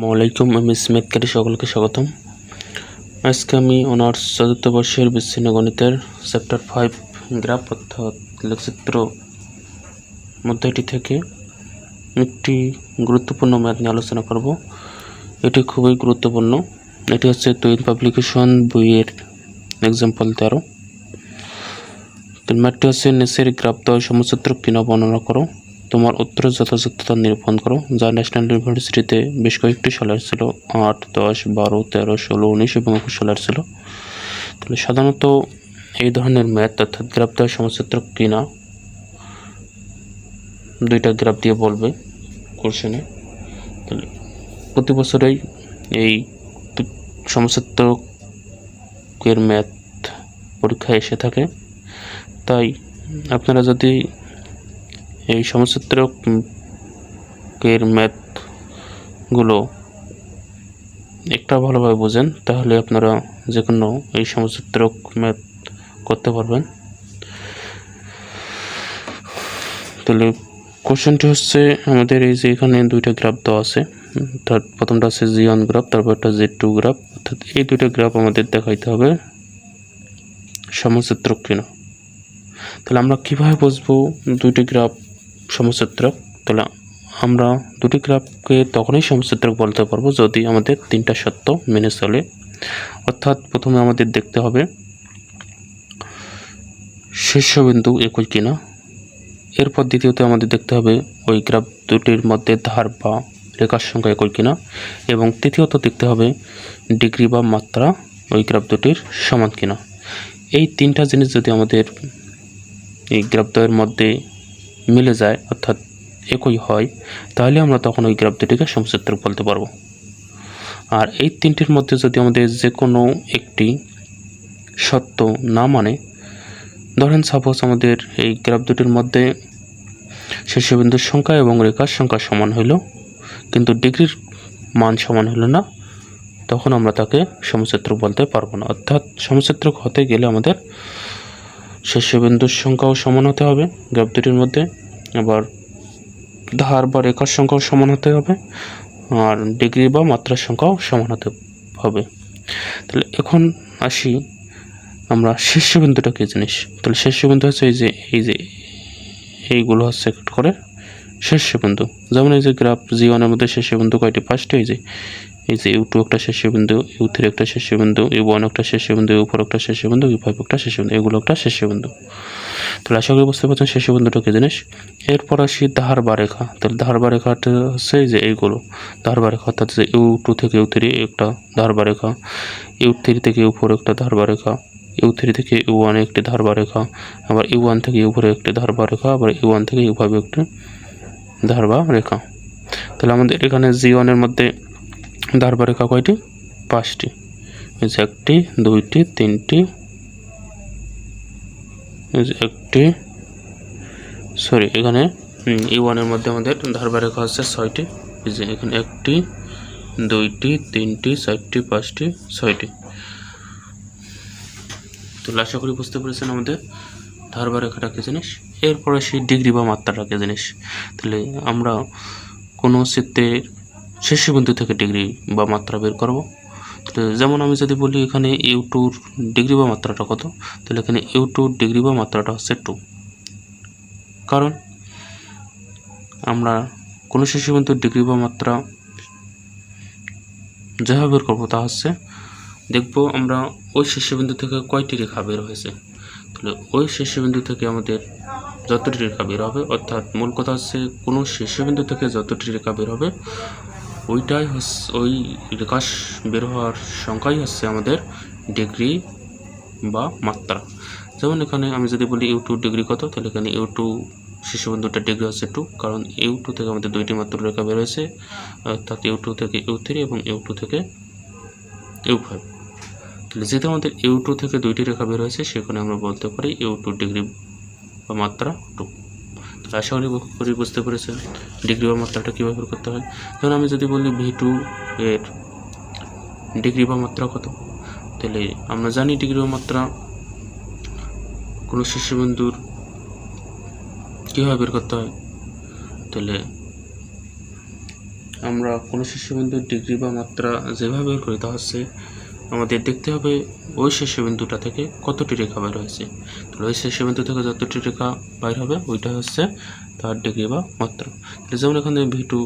আসসালামাইকুম আমি স্মিথকারী সকলকে স্বাগতম। আজকে আমি অনার্স চতুর্থ বর্ষের বিচ্ছিন্ন গণিতের চ্যাপ্টার ফাইভ গ্রাফ অর্থাৎ লেখচিত্র মধ্যেটি থেকে একটি গুরুত্বপূর্ণ ম্যাথ নিয়ে আলোচনা করব। এটি খুবই গুরুত্বপূর্ণ। এটি হচ্ছে তৈরি পাবলিকেশন বইয়ের এক্সাম্পল তেরো। ম্যাথটি হচ্ছে নিচের গ্রাফ দেওয়া সমচিত্র কিনা বর্ণনা করো। তোমার উত্তরের যথাযথতা নিরূপণ করো, যা ন্যাশনাল ইউনিভার্সিটিতে বেশ কয়েকটি সালের ছিল, আট, দশ, বারো, তেরো, ষোলো, উনিশ এবং একুশ সালের ছিল। তাহলে সাধারণত এই ধরনের ম্যাথ অর্থাৎ গ্রাফ দেওয়া সমচিত্র কিনা? দুইটা গ্রাফ দিয়ে বলবে কোশ্চেনে তাহলে প্রতি বছরেই এই সমচিত্রকের ম্যাথ পরীক্ষায় এসে থাকে। তাই আপনারা যদি এই সমচিত্র এর ম্যাথগুলো একটা ভালোভাবে বোঝেন, তাহলে আপনারা যে কোনো এই সমচিত্র ম্যাথ করতে পারবেন। তাহলে কোশ্চেনটি হচ্ছে, আমাদের এই যে এখানে দুইটা গ্রাফ দেওয়া আছে অর্থাৎ প্রথমটা আছে জি ওয়ান গ্রাফ তারপর একটা জি টু গ্রাফ, অর্থাৎ এই দুইটা গ্রাফ আমাদের দেখাইতে হবে সমচিত্র কিনা তাহলে আমরা কীভাবে বুঝব দুইটি গ্রাফ সমচিত্রক তাহলে আমরা দুটি গ্রাফকে তখনই সমচিত্রক বলতে পারব যদি আমাদের তিনটা সত্য মেনে চলে। অর্থাৎ প্রথমে আমাদের দেখতে হবে শীর্ষবিন্দু একই কিনা। এরপর দ্বিতীয়ত আমাদের দেখতে হবে ওই গ্রাফ দুটির মধ্যে ধার বা রেখার সংখ্যা একই কিনা। এবং তৃতীয়ত দেখতে হবে ডিগ্রি বা মাত্রা ওই গ্রাফ দুটির সমান কিনা। এই তিনটা জিনিস যদি আমাদের এই গ্রাফদ্বয়ের মধ্যে মিলে যায়, অর্থাৎ একই হয়, তাহলে আমরা তখন ওই গ্রাফ দুটিকে সমচিত্র বলতে পারব। আর এই তিনটির মধ্যে যদি আমাদের যে কোনো একটি সত্য না মানে ধরেন সাপোজ আমাদের এই গ্রাফ দুটির মধ্যে শীর্ষবিন্দুর সংখ্যা এবং রেখার সংখ্যা সমান হইল, কিন্তু ডিগ্রির মান সমান হলো না, তখন আমরা তাকে সমচিত্র বলতে পারব না। অর্থাৎ সমচিত্রক হতে গেলে আমাদের শীর্ষবিন্দুর সংখ্যাও সমান হতে হবে গ্রাফ দুটির মধ্যে। আবার ধার বা রেখার সংখ্যাও সমান হতে হবে, আর ডিগ্রি বা মাত্রার সংখ্যাও সমান হতে হবে। তাহলে এখন আসি আমরা শীর্ষবিন্দুটা কী জিনিস? তাহলে শীর্ষবিন্দু হচ্ছে এই যে এই যে এইগুলো হচ্ছে করে শীর্ষবিন্দু যেমন এই যে গ্রাফ জি ওয়ানের মধ্যে শীর্ষবিন্দু কয়টি? পাঁচটি, এই যে এই যে ইউ টু একটা শীর্ষবিন্দু ইউ থ্রি একটা শীর্ষবিন্দু ইউ ওয়ান একটা শীর্ষবিন্দু ইউ ফোর একটা শীর্ষবিন্দু ইউ ফাইভ একটা শীর্ষবিন্দু এগুলো একটা শীর্ষবিন্দু তাহলে আশা করি বুঝতে পারছেন শীর্ষবিন্দুটা কী জিনিস? এরপর আসি ধার বা রেখা। তাহলে ধার বা রেখাটা হচ্ছে যে এইগুলো। ধার বা রেখা অর্থাৎ যে ইউ টু থেকে ইউ থ্রি একটা ধার বা রেখা, ইউ থ্রি থেকে ইউ ফোর একটা ধার বা রেখা, ইউ থ্রি থেকে ইউ ওয়ানে একটি ধার বা রেখা, আবার ইউ ওয়ান থেকে ইউ ফোরে একটি ধার বা রেখা, আবার ইউ ওয়ান থেকে ইউ ফাইভে একটি ধার বা রেখা। তাহলে আমাদের এখানে জি ওয়ানের মধ্যে ধার বা রেখা কয়টি? পাঁচটি। একটি, দুইটি, তিনটি। একটি। সরি, এখানে ইউ ওয়ানের মধ্যে আমাদের ধার বা রেখা হচ্ছে ছয়টি এখানে একটি, দুইটি, তিনটি, চারটি, পাঁচটি, ছয়টি। তাহলে আশা করি বুঝতে পেরেছেন আমাদের ধার বা রেখাটা কী জিনিস? এরপরে সেই ডিগ্রি বা মাত্রাটা কী জিনিস? তাহলে আমরা কোনো চিত্রের শীর্ষবিন্দু থেকে ডিগ্রি বা মাত্রা বের করব। তো যেমন আমি যদি বলি এখানে ইউ টুর ডিগ্রি বা মাত্রাটা কত, তাহলে এখানে ইউ টুর ডিগ্রি বা মাত্রাটা হচ্ছে টু কারণ আমরা কোনো শীর্ষবিন্দুর ডিগ্রি বা মাত্রা যেভাবে বের করব তা হচ্ছে, দেখব আমরা ওই শীর্ষবিন্দু থেকে কয়টি রেখা বের হয়েছে। তাহলে ওই শীর্ষবিন্দু থেকে আমাদের যতটি রেখা বের হবে, অর্থাৎ মূল কথা হচ্ছে কোনো শীর্ষবিন্দু থেকে যতটি রেখা বের হবে ওইটাই হচ্ছে ওই রেখা বের হওয়ার সংখ্যাই হচ্ছে আমাদের ডিগ্রি বা মাত্রা। যেমন এখানে আমি যদি বলি ইউ টু ডিগ্রি কত, তাহলে এখানে ইউ টু শীর্ষবিন্দুটার ডিগ্রি হচ্ছে টু, কারণ ইউ টু থেকে আমাদের দুইটি মাত্র রেখা বের হয়েছে, অর্থাৎ ইউ টু থেকে ইউ থ্রি এবং ইউ টু থেকে ইউ ফাইভ। তাহলে যেহেতু আমাদের ইউ টু থেকে দুইটি রেখা বের হয়েছে, সেখানে আমরা বলতে পারি ইউ টু ডিগ্রি বা মাত্রা টু। আশা করি বুঝতে পেরেছেন ডিগ্রি বা মাত্রাটা কীভাবে বের করতে হয়। যেমন আমি যদি বলি ভি টু এর ডিগ্রি বা মাত্রা কত? তাহলে আমরা জানি ডিগ্রি বা মাত্রা কোনো শীর্ষবিন্দুর কীভাবে বের করতে হয়? তাহলে আমরা কোনো শীর্ষবিন্দুর ডিগ্রি বা মাত্রা যেভাবে বের করি, তা হচ্ছে আমাদের দেখতে হবে ওই শীর্ষবিন্দুটা থেকে কতটি রেখা বের হয়েছে। তাহলে ওই শীর্ষবিন্দু থেকে যতটি রেখা বাইর হবে, ওইটা হচ্ছে তার ডিগ্রি বা মাত্রা। তাহলে যেমন এখানে ভি টু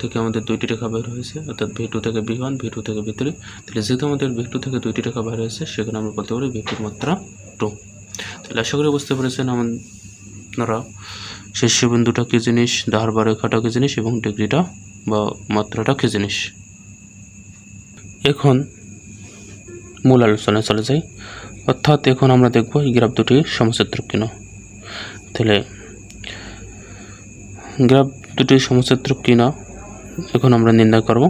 থেকে আমাদের দুইটি রেখা বের হয়েছে, অর্থাৎ ভি টু থেকে ভি ওয়ান ভি টু থেকে ভি থ্রি তাহলে যেহেতু আমাদের ভি টু থেকে দুইটি রেখা বের হয়েছে, সেখানে আমরা বলতে পারি ভি টুর মাত্রা টু তাহলে আশা করি বুঝতে পেরেছেন আপনারা শীর্ষবিন্দুটা কী জিনিস, ধার বা রেখাটা কী জিনিস এবং ডিগ্রিটা বা মাত্রাটা কী জিনিস। এখন মূল আলোচনায় চলে যাই। অর্থাৎ এখন আমরা দেখব এই গ্রাফ দুটি সমচিত্র কিনা। তাহলে গ্রাফ দুটি সমচিত্র কিনা এখন আমরা নির্ণয় করব।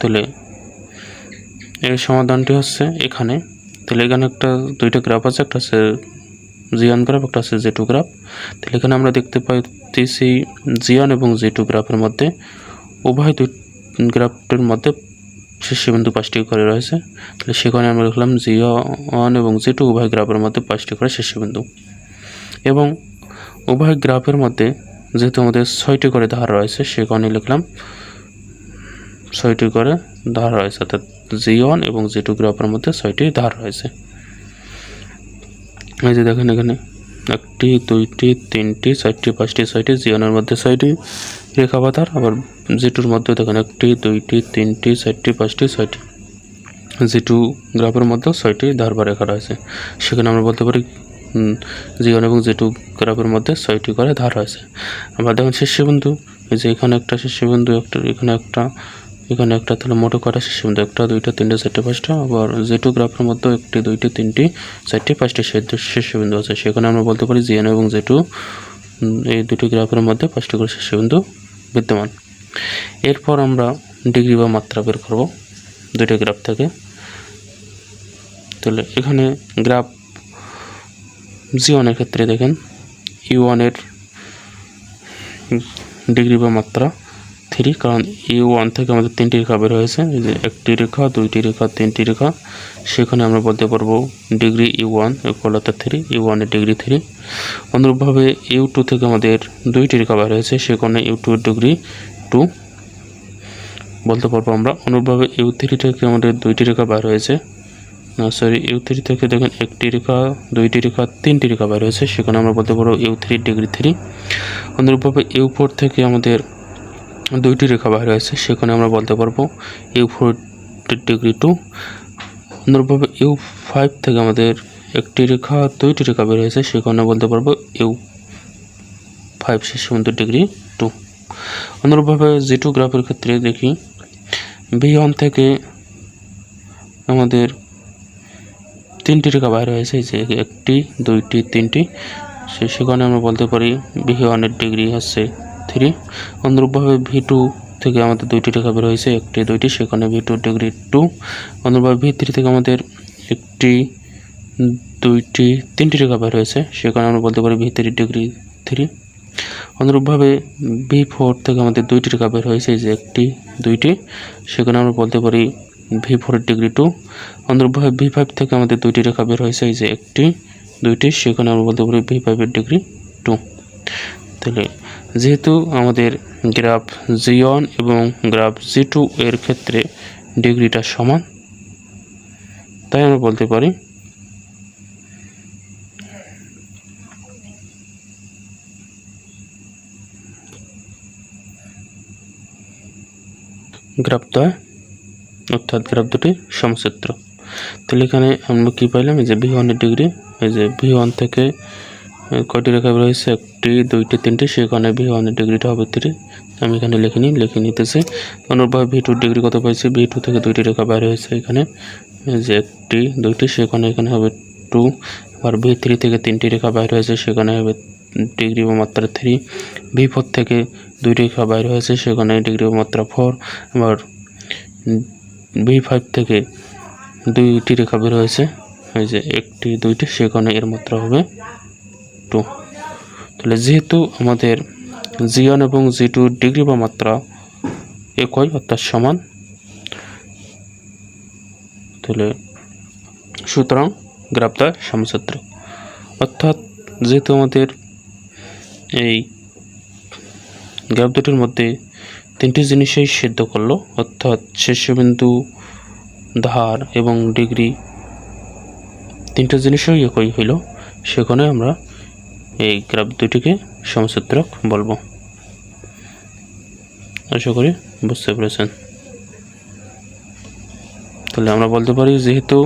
তাহলে এর সমাধানটি হচ্ছে এখানে। তাহলে এখানে একটা দুইটা গ্রাফ আছে, একটা আছে জিয়ান গ্রাফ, একটা আছে জে টু গ্রাফ। তাহলে এখানে আমরা দেখতে পাইতেছি জিয়ান এবং জে টু গ্রাফের মধ্যে উভয় দুই গ্রাফটির মধ্যে শীর্ষবিন্দু পাঁচটি করে রয়েছে। তাহলে সেখানে আমরা লিখলাম জি ওয়ান এবং জি টু উভয় গ্রাফের মধ্যে পাঁচটি করে শীর্ষবিন্দু এবং উভয় গ্রাফের মধ্যে যেহেতু আমাদের ছয়টি করে ধার রয়েছে, সেখানে লিখলাম ছয়টি করে ধার রয়েছে। অর্থাৎ জি ওয়ান এবং জি টু গ্রাফের মধ্যে ছয়টি ধার রয়েছে। এই যে দেখেন এখানে একটি, দুইটি, তিনটি, চারটি, পাঁচটি, ছয়টি, জিওনের মধ্যে ছয়টি ধার আবার জিটুর মধ্যে দেখেন একটি, দুইটি, তিনটি, চারটি, পাঁচটি, ছয়টি। জিটু গ্রাফের মধ্যে ছয়টি ধার বা রেখা রয়েছে। সেখানে আমরা বলতে পারি জিওন এবং জিটু গ্রাফের মধ্যে ছয়টি করে ধার রয়েছে। আবার দেখেন শীর্ষবিন্দু এই যে এখানে একটা শীর্ষবিন্দু একটা, এখানে একটা এখানে একটা তাহলে মোটো কটা শীর্ষবিন্দু একটা, দুইটা, তিনটে, চারটে, পাঁচটা। আবার জিটু গ্রাফের মধ্যে একটি, দুইটি, তিনটি, চারটি, পাঁচটি শীর্ষবিন্দু আছে, সেখানে আমরা বলতে পারি জিএন এবং জেটু এই দুটি গ্রাফের মধ্যে পাঁচটি করে শীর্ষবিন্দু বিদ্যমান। এরপর আমরা ডিগ্রি বা মাত্রা বের করব, দুইটা গ্রাফ থেকে। তাহলে এখানে গ্রাফ জি ওয়ানের ক্ষেত্রে দেখেন ইউ ওয়ানের ডিগ্রি বা মাত্রা। থ্রি, কারণ ইউ ওয়ান থেকে আমাদের তিনটি রেখা বের হয়েছে। একটি রেখা, দুইটি রেখা, তিনটি রেখা, সেখানে আমরা বলতে পারব ডিগ্রি ইউ ওয়ান অর্থাৎ থ্রি ইউ ওয়ানের ডিগ্রি থ্রি অনুরূপভাবে ইউ টু থেকে আমাদের দুইটি রেখা বের হয়েছে, সেখানে ইউ টু ডিগ্রি টু বলতে পারব আমরা, অনুরূপভাবে ইউ থ্রি থেকে আমাদের দুইটি রেখা বের হয়েছে। না সরি ইউ থ্রি থেকে দেখেন, একটি রেখা, দুইটি রেখা, তিনটি রেখা বের হয়েছে, সেখানে আমরা বলতে পারব ইউ থ্রি ডিগ্রি থ্রি অনুরূপভাবে ইউ ফোর থেকে আমাদের দুইটি রেখা বাইরে আছে সেখানে আমরা বলতে পারব ইউ ফোর ডিগ্রি টু অনুরূপভাবে ইউ ফাইভ থেকে আমাদের একটি রেখা দুইটি রেখা বের হয়েছে সেখানে বলতে পারব ইউ ফাইভ শিশুমন্ত ডিগ্রি টু অনুরূপভাবে জি টু গ্রাফের ক্ষেত্রে দেখি বি ওয়ান থেকে আমাদের তিনটি রেখা বাইরে হয়েছে যে একটি, দুইটি, তিনটি, সে সেখানে আমরা বলতে পারি বি ওয়ানের ডিগ্রি হচ্ছে থ্রি অনুরূপভাবে ভি টু থেকে আমাদের দুইটি রেখা বের হয়েছে, একটি দুইটি, সেখানে ভি টু ডিগ্রি টু অনুরূপভাবে ভি থ্রি থেকে আমাদের একটি, দুইটি, তিনটি রেখা বের হয়েছে, সেখানে আমরা বলতে পারি ভি থ্রি ডিগ্রি থ্রি অনুরূপভাবে ভি ফোর থেকে আমাদের দুইটি রেখা বের হয়েছে যে একটি, দুইটি, সেখানে আমরা বলতে পারি ভি ফোরের ডিগ্রি টু অনুরূপভাবে ভি ফাইভ থেকে আমাদের দুইটি রেখা বের হয়েছে যে একটি, দুইটি, সেখানে আমরা বলতে পারি ভি ফাইভের ডিগ্রি টু তাহলে যেহেতু আমাদের গ্রাফ জি ওয়ান এবং গ্রাফ জি টু এর ক্ষেত্রে ডিগ্রিটা সমান, তাই আমরা বলতে পারি গ্রাফ দ্বয়, অর্থাৎ গ্রাফ দুটি সমচিত্র তাহলে এখানে আমরা কী পাইলাম? এই যে ভি ওয়ানের ডিগ্রি, এই যে ভি ওয়ান থেকে কয়টি রেখা বের একটি দুইটি, তিনটি সেখানে ভি ওয়ানের ডিগ্রিটা হবে থ্রি আমি এখানে লিখে নিই, লিখে নিতেছি। অনুরূপভাবে ভি টুর ডিগ্রি কত পাইছি? ভি টু থেকে দুইটি রেখা বাইরে হয়েছে এখানে। এই যে একটি, দুইটি সেখানে এখানে হবে টু আর ভি থ্রি থেকে তিনটি রেখা বাইর হয়েছে সেখানে হবে ডিগ্রি বা মাত্রা থ্রি ভি ফোর থেকে দুইটি রেখা বাইরে হয়েছে সেখানে ডিগ্রি বা মাত্রা ফোর আবার ভি ফাইভ থেকে দুইটি রেখা বের হয়েছে। এই যে একটি, দুইটি সেখানে এর মাত্রা হবে টু তাহলে যেহেতু আমাদের জি ওয়ান এবং জি টু ডিগ্রি বা মাত্রা একই, অর্থাৎ সমান, তাহলে সুতরাং গ্রাফটা সমচিত্র অর্থাৎ যেহেতু আমাদের এই গ্রাফ দুটির মধ্যে তিনটি জিনিসেই সিদ্ধ করল, অর্থাৎ শীর্ষবিন্দু ধার এবং ডিগ্রি, তিনটা জিনিসই একই হইল, সেখানে আমরা এই গ্রাফ দুটিকে সমসূত্রক বলব। আশা করি বুঝতে পেরেছেন। তাহলে আমরা বলতে পারি যেহেতু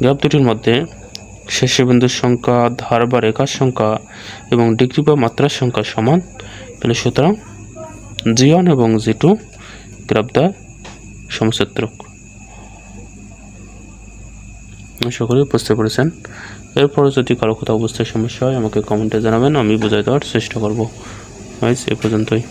গ্রাফ দুটির মধ্যে শীর্ষবিন্দুর সংখ্যা, ধার বা রেখার সংখ্যা এবং ডিগ্রি বা মাত্রার সংখ্যা সমান, তাহলে সুতরাং জি ওয়ান এবং জি টু গ্রাফ দ্য সমসূত্রক। আশা করি বুঝতে পেরেছেন। এরপরে যদি কারও কোথাও বুঝতে সমস্যা হয়, আমাকে কমেন্টে জানাবেন, আমি বোঝাই দেওয়ার চেষ্টা করব। এ পর্যন্তই।